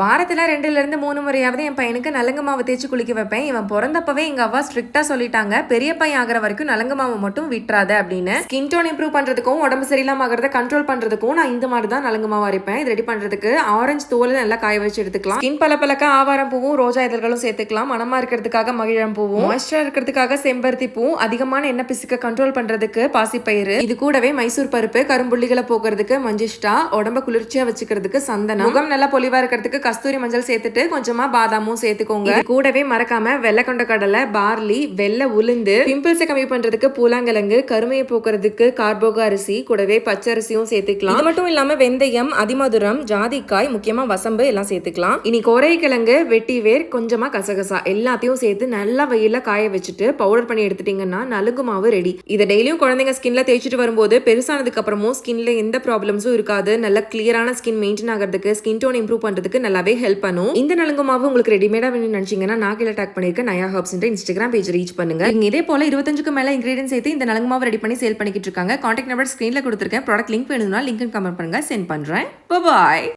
வாரத்தில் ரெண்டுலேருந்து மூணு முறையாவது என் பையனுக்கு நலங்கு மாவு தேய்ச்சி குளிக்க வைப்பேன். இவன் பிறந்தப்பவே எங்கள் அவ்வா ஸ்ட்ரிக்டாக சொல்லிட்டாங்க. பெரிய பையன் ஆகிற வரைக்கும் நலங்கு மாவு மட்டும் விட்டுறாத அப்படின்னு. ஸ்கின் டோன் இம்ப்ரூவ் பண்ணுறதுக்கும் உடம்பு சரியில்லாம ஆகிறத கண்ட்ரோல் பண்ணுறதுக்கும் நான் இந்த மாதிரி தான் நலங்கு மாவு அரைப்பேன். இது ரெடி பண்ணுறதுக்கு ஆரஞ்சு தோல் நல்லா காய வச்சு எடுத்துக்கலாம். ஸ்கின் பல பழக்க ஆவாரம் பூவும் ரோஜா இதழ்களும் சேர்த்துக்கலாம். மனமாக இருக்கிறதுக்காக மகிழம் பூவும் மாய்ஸ்டராக இருக்கிறதுக்காக செம்பருத்தி பூ அதிகமான எண்ணெய் பிசுக்க கண்ட்ரோல் பண்ணுறதுக்கு பாசிப்பயிறு இது கூடவே மைசூர் பருப்பு கரும்புள்ளிகளை போக்குறதுக்கு மஞ்சிஷ்டா உடம்ப குளிர்ச்சியாக வச்சுக்கிறதுக்கு சந்தனம் முகம் நல்லா பொலிவாக இருக்கிறதுக்கு கஸ்தூரி மஞ்சள் சேர்த்துட்டு கொஞ்சமா பாதாமும் சேர்த்துக்கோங்க. கூடவே மறக்காம வெள்ளை கொண்ட கடலை பார்லி வெள்ளை உளுந்து பிம்பிள்ஸை கம்மி பண்றதுக்கு பூலாங்கிழங்கு கருமையை போக்குறதுக்கு கார்போக அரிசி கூடவே பச்சரிசியும் சேர்த்துக்கலாம். அது மட்டும் இல்லாம வெந்தயம் அதிமதுரம் ஜாதிக்காய் முக்கியமா வசம்பு எல்லாம் சேர்த்துக்கலாம். இனி கோரைக்கிழங்கு வெட்டி வேர் கொஞ்சமா கசகசா எல்லாத்தையும் சேர்த்து நல்லா வெயில காய வச்சுட்டு பவுடர் பண்ணி எடுத்துட்டீங்கன்னா நலுங்கு மாவு ரெடி இதை டெய்லியும் குழந்தைங்க ஸ்கின்ல தேய்ச்சிட்டு வரும்போது பெருசானதுக்கு அப்புறமும் ஸ்கின்ல எந்த ப்ராப்ளம்ஸும் இருக்காது. நல்ல கிளியரான ஸ்கின் மெயின்டைன் ஆகிறதுக்கு ஸ்கின் டோன் இம்ப்ரூவ் பண்றதுக்கு நல்லாவே ஹெல்ப் பண்ணும். இந்த நலுங்கு மாவு உங்களுக்கு ரெடிமேடா வேணும்னு நினைச்சீங்கன்னா நான் கீழே டேக் பண்ணிருக்கேன் Naya Herbs Instagram page reach பண்ணுங்க. இங்க இதே போல இருபத்தஞ்சுக்கு மேல இன்கிரீடியன்ஸ் சேர்த்து இந்த நலுங்கு மாவு ரெடி பண்ணி சேல் பண்ணிக்கிட்டு இருக்காங்க. கான்டாக்ட் நம்பர் ஸ்கிரீன்ல கொடுத்துருக்கேன். ப்ராடக்ட் லிங்க் வேணும்னா லிங்க் கமெண்ட் பண்ணுங்க. சென்ட் பண்றேன். பாய்